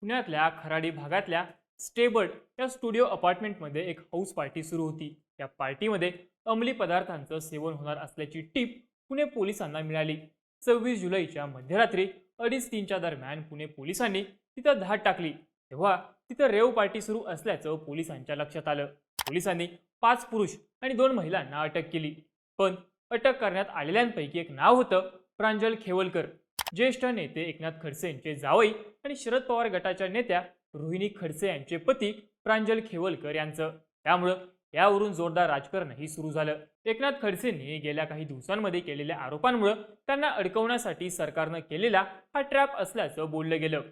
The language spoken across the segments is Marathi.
पुण्यातल्या खराडी भागातल्या स्टेबर्ड या स्टुडिओ अपार्टमेंटमध्ये एक हाऊस पार्टी सुरू होती. या पार्टीमध्ये अंमली पदार्थांचं सेवन होणार असल्याची टीप पुणे पोलिसांना मिळाली. सव्वीस जुलैच्या मध्यरात्री अडीच तीनच्या दरम्यान पुणे पोलिसांनी तिथं धाड टाकली. तेव्हा तिथं रेव पार्टी सुरू असल्याचं पोलिसांच्या लक्षात आलं. पोलिसांनी पाच पुरुष आणि दोन महिलांना अटक केली. पण अटक करण्यात आलेल्यांपैकी एक नाव होतं प्रांजल खेवलकर. ज्येष्ठ नेते एकनाथ खडसे यांचे जावई आणि शरद पवार गटाच्या नेत्या रोहिणी खडसे यांचे पती प्रांजल खेवलकर यांचं. त्यामुळं यावरून जोरदार राजकारणही सुरू झालं. एकनाथ खडसेंनी गेल्या काही दिवसांमध्ये केलेल्या आरोपांमुळं त्यांना अडकवण्यासाठी सरकारनं केलेला हा ट्रॅप असल्याचं बोललं गेलं.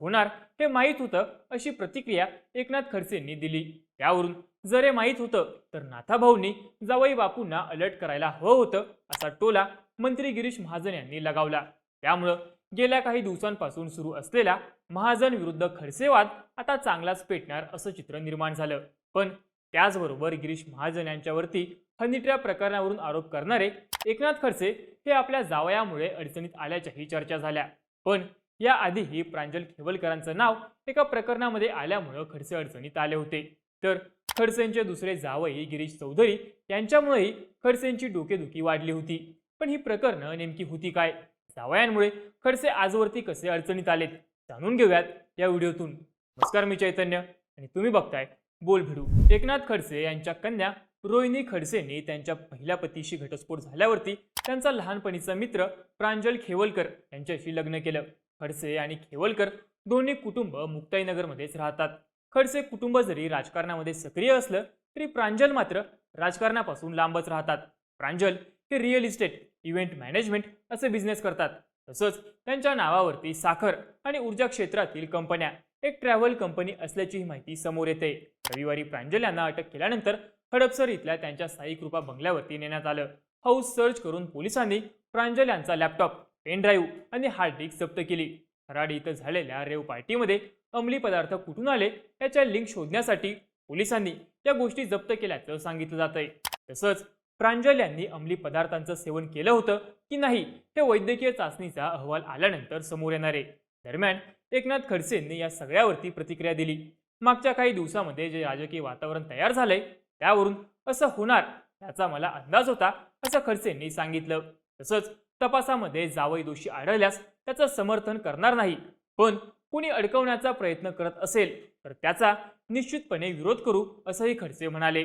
होणार हे माहीत होतं अशी प्रतिक्रिया एकनाथ खडसेंनी दिली. त्यावरून जर हे माहीत होतं तर नाथाभाऊंनी जावई बापूंना अलर्ट करायला हवं होतं असा टोला मंत्री गिरीश महाजन यांनी लगावला. त्यामुळं गेल्या काही दिवसांपासून सुरू असलेला महाजन विरुद्ध खडसेवाद आता चांगलाच पेटणार असं चित्र निर्माण झालं. पण त्याचबरोबर गिरीश महाजन यांच्यावरती हनीट्रॅप प्रकरणावरून आरोप करणारे एकनाथ खडसे हे आपल्या जावयामुळे अडचणीत आल्याच्याही चर्चा झाल्या. पण याआधीही प्रांजल खेवलकरांचं नाव एका प्रकरणामध्ये आल्यामुळं खडसे अडचणीत आले होते. तर खडसेंचे दुसरे जावई गिरीश चौधरी यांच्यामुळेही खडसेंची डोकेदुखी वाढली होती. पण ही प्रकरणं नेमकी होती काय? जावयांमुळे खडसे आजवरती कसे अडचणीत आलेत जाणून घेऊयात या व्हिडिओतून. नमस्कार मी चैतन्य आणि तुम्ही बघताय बोल भिडू. एकनाथ खडसे यांच्या कन्या रोहिणी खडसेंनी त्यांच्या पहिल्या पतीशी घटस्फोट झाल्यावरती त्यांचा लहानपणीचा मित्र प्रांजल खेवलकर यांच्याशी लग्न केलं. खडसे आणि खेवलकर दोन्ही कुटुंब मुक्ताईनगरमध्येच राहतात. खडसे कुटुंब जरी राजकारणामध्ये सक्रिय असलं तरी प्रांजल मात्र राजकारणापासून लांबच राहतात. प्रांजल हे रिअल इस्टेट इव्हेंट मॅनेजमेंट असे बिझनेस करतात. तसंच त्यांच्या नावावरती साखर आणि ऊर्जा क्षेत्रातील कंपन्या एक ट्रॅव्हल कंपनी असल्याचीही माहिती समोर येते. रविवारी प्रांजल यांना अटक केल्यानंतर हडपसर इथल्या त्यांच्या स्थायी कृपा बंगल्यावरती नेण्यात आलं. हाऊस सर्च करून पोलिसांनी प्रांजल यांचा लॅपटॉप पेन ड्राईव्ह आणि हार्ड डिस्क जप्त केली. खराड इथं झालेल्या रेव पार्टीमध्ये अंमली पदार्थ कुठून आले याच्या लिंक शोधण्यासाठी पोलिसांनी या गोष्टी जप्त केल्याचं सांगितलं जात आहे तसंच प्रांजल यांनी अंमली पदार्थांचं सेवन केलं होतं की नाही हे वैद्यकीय चाचणीचा अहवाल आल्यानंतर समोर येणार. आहे दरम्यान एकनाथ खडसेंनी या सगळ्यावरती प्रतिक्रिया दिली. मागच्या काही दिवसामध्ये जे राजकीय वातावरण तयार झालंय त्यावरून असं होणार याचा मला अंदाज होता असं खडसेंनी सांगितलं. तसंच तपासामध्ये जावई दोषी आढळल्यास त्याचं समर्थन करणार नाही. पण कुणी अडकवण्याचा प्रयत्न करत असेल तर त्याचा निश्चितपणे विरोध करू असंही खडसे म्हणाले.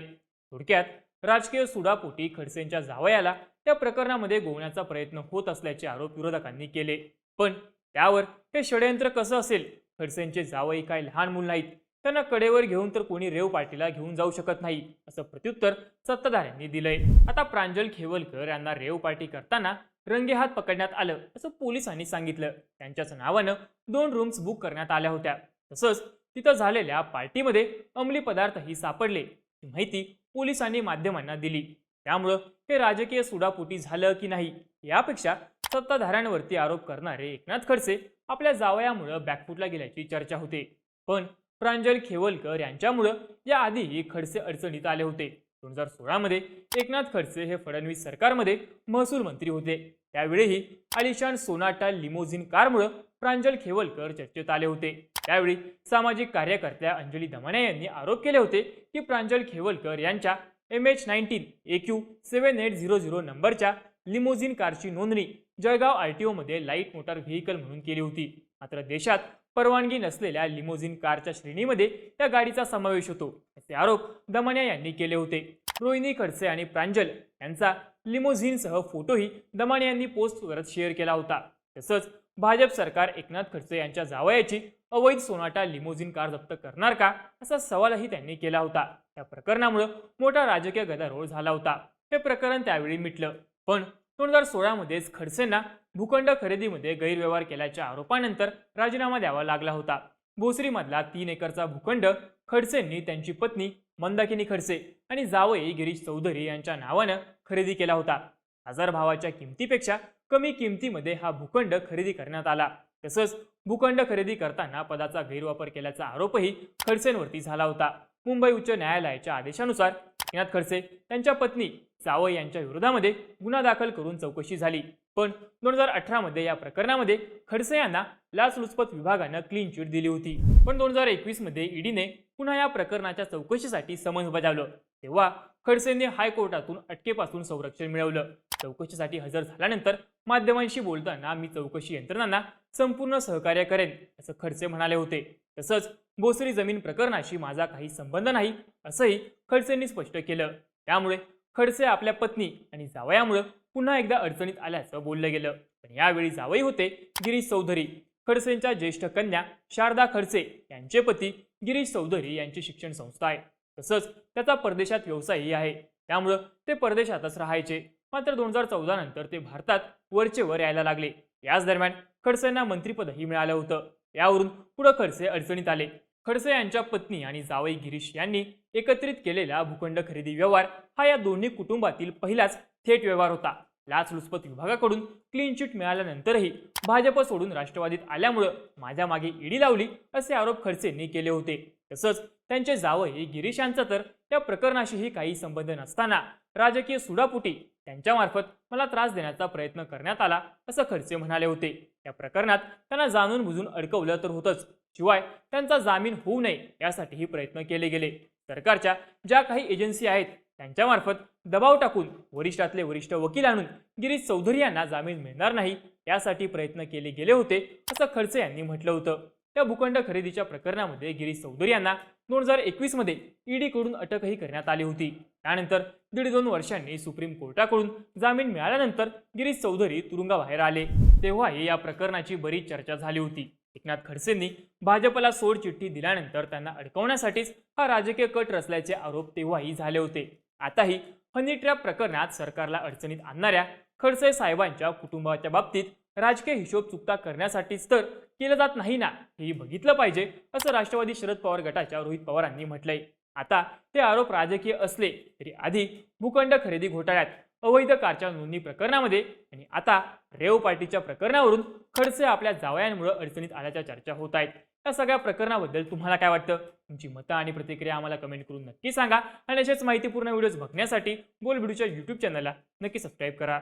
थोडक्यात राजकीय सुडापोटी खडसेंच्या जावयाला त्या प्रकरणामध्ये गोवण्याचा प्रयत्न होत असल्याचे आरोप विरोधकांनी केले. पण त्यावर हे षडयंत्र कसं असेल? खडसेंचे जावई काय लहान मूल नाहीत. त्यांना कडेवर घेऊन तर कोणी रेव पार्टीला घेऊन जाऊ शकत नाही असं प्रत्युत्तर सत्ताधाऱ्यांनी दिलंय. आता प्रांजल खेवलकर यांना रेव पार्टी करताना रंगेहात पकडण्यात आलं असं पोलिसांनी सांगितलं. त्यांच्याच नावानं दोन रूम्स बुक करण्यात आल्या होत्या. तसंच तिथं झालेल्या पार्टीमध्ये अंमली पदार्थही सापडले. ही माहिती पोलिसांनी माध्यमांना दिली. त्यामुळं हे राजकीय सुडापोटी झालं की नाही यापेक्षा सत्ताधाऱ्यांवरती आरोप करणारे एकनाथ खडसे आपल्या जावयामुळं बॅकफुटला गेल्याची चर्चा होते. पण प्रांजल खेवलकर यांच्यामुळं याआधीही खडसे अडचणीत आले होते. दोन हजार सोळामध्ये एकनाथ खडसे हे फडणवीस सरकारमध्ये महसूल मंत्री होते. त्यावेळीही आलिशान सोनाटा लिमोझिन कारमुळं प्रांजल खेवलकर चर्चेत आले होते. त्यावेळी सामाजिक कार्यकर्त्या अंजली दमाने यांनी आरोप केले होते की प्रांजल खेवलकर यांच्या M H nineteen A Q seven eight zero zero नंबरच्या लिमोझिन कारची नोंदणी जळगाव आर टी ओमध्ये लाइट मोटार व्हेकल म्हणून केली होती. मात्र देशात परवानगी नसलेल्या लिमोझिन कारच्या श्रेणीमध्ये त्या गाडीचा समावेश होतो. असे आरोप दमानिया यांनी केले होते. रोहिणी खडसे आणि प्रांजल यांचा लिमोझिनसह फोटोही दमानिया यांनी पोस्टवरच शेअर केला होता. तसंच भाजप सरकार एकनाथ खडसे यांच्या जावयाची अवैध सोनाटा लिमोझिन कार जप्त करणार का? असा सवालही त्यांनी केला होता. या प्रकरणामुळे मोठा राजकीय गदारोळ झाला होता. हे प्रकरण त्यावेळी मिटलं. पण दोन हजार सोळामध्येच खडसेंना भूखंड खरेदीमध्ये गैरव्यवहार केल्याच्या आरोपानंतर राजीनामा द्यावा लागला होता. भोसरीमधला तीन एकरचा भूखंड खडसेंनी त्यांची पत्नी मंदाकिनी खडसे आणि जावई गिरीश चौधरी यांच्या नावानं खरेदी केला होता. हजार भावाच्या किमतीपेक्षा कमी किमतीमध्ये हा भूखंड खरेदी करण्यात आला. तसंच भूखंड खरेदी करताना पदाचा गैरवापर केल्याचा आरोपही खडसेंवरती झाला होता. मुंबई उच्च न्यायालयाच्या आदेशानुसार एकनाथ खडसे त्यांच्या पत्नी सावय यांच्या विरोधामध्ये गुन्हा दाखल करून चौकशी झाली. पण दोन हजार अठरामध्ये या प्रकरणामध्ये खडसे यांना लाचलुचपत विभागानं क्लीन चिट दिली होती. पण दोन हजार एकवीसमध्ये ईडीने पुन्हा या प्रकरणाच्या चौकशीसाठी समन्स बजावलं. तेव्हा खडसेंनी हायकोर्टातून अटकेपासून संरक्षण मिळवलं. चौकशीसाठी हजर झाल्यानंतर माध्यमांशी बोलताना मी चौकशी यंत्रणांना संपूर्ण सहकार्य करेन असं खडसे म्हणाले होते. तसंच भोसरी जमीन प्रकरणाशी माझा काही संबंध नाही असंही खडसेंनी स्पष्ट केलं. त्यामुळे खडसे आपल्या पत्नी आणि जावयामुळं पुन्हा एकदा अडचणीत आल्याचं बोललं गेलं. पण यावेळी जावई होते गिरीश चौधरी. खडसेंच्या ज्येष्ठ कन्या शारदा खडसे यांचे पती गिरीश चौधरी यांची शिक्षण संस्था आहे. तसंच त्याचा परदेशात व्यवसायही आहे. त्यामुळं ते परदेशातच राहायचे. मात्र दोन हजार चौदा नंतर ते भारतात वरचे वर यायला लागले. याच दरम्यान खडसेंना मंत्रिपदही मिळालं होतं. यावरून पुढे खडसे अडचणीत आले. खडसे यांच्या पत्नी आणि जावई गिरीश यांनी एकत्रित केलेला भूखंड खरेदी व्यवहार हा या दोन्ही कुटुंबातील पहिलाच थेट व्यवहार होता. लाचलुचपत विभागाकडून क्लीन चिट मिळाल्यानंतरही भाजप सोडून राष्ट्रवादीत आल्यामुळं माझ्या मागे ईडी लावली असे आरोप खडसेंनी केले होते. तसंच त्यांचे जावई गिरीश यांचा तर त्या प्रकरणाशीही काही संबंध नसताना राजकीय सुडापुटी त्यांच्यामार्फत मला त्रास देण्याचा प्रयत्न करण्यात आला असं खडसे म्हणाले होते. या प्रकरणात त्यांना जाणून बुजून अडकवलं तर होतंच. शिवाय त्यांचा जामीन होऊ नये यासाठीही प्रयत्न केले गेले. सरकारच्या ज्या काही एजन्सी आहेत त्यांच्यामार्फत दबाव टाकून वरिष्ठातले वरिष्ठ वकील आणून गिरीश चौधरी यांना जामीन मिळणार नाही यासाठी प्रयत्न केले गेले होते असं खडसे यांनी म्हटलं होतं. त्या भूखंड खरेदीच्या प्रकरणामध्ये गिरीश चौधरी यांना दोन हजार एकवीसमध्ये ईडीकडून अटकही करण्यात आली होती. त्यानंतर दीड दोन वर्षांनी सुप्रीम कोर्टाकडून जामीन मिळाल्यानंतर गिरीश चौधरी तुरुंगाबाहेर आले. तेव्हाही या प्रकरणाची बरीच चर्चा झाली होती. एकनाथ खडसेंनी भाजपला सोड चिठ्ठी दिल्यानंतर त्यांना अडकवण्यासाठीच हा राजकीय कट रचल्याचे आरोप तेव्हाही झाले होते. आताही हनी ट्रॅप प्रकरणात सरकारला अडचणीत आणणाऱ्या खडसे साहेबांच्या कुटुंबाच्या बाबतीत राजकीय हिशोब चुकता करण्यासाठीच तर केलं जात नाही ना हेही बघितलं पाहिजे असं राष्ट्रवादी शरद पवार गटाच्या रोहित पवारांनी म्हटलंय. आता ते आरोप राजकीय असले तरी आधी भूखंड खरेदी घोटाळ्यात अवैध कारच्या नोंदणी प्रकरणामध्ये आणि आता रेव पार्टीच्या प्रकरणावरून खडसे आपल्या जावयांमुळे अडचणीत आल्याच्या चर्चा होत आहेत. या सगळ्या प्रकरणाबद्दल तुम्हाला काय वाटतं? तुमची मतं आणि प्रतिक्रिया आम्हाला कमेंट करून नक्की सांगा आणि अशाच माहितीपूर्ण व्हिडिओज बघण्यासाठी बोल व्हिडिओच्या यूट्यूब चॅनलला नक्की सबस्क्राईब करा.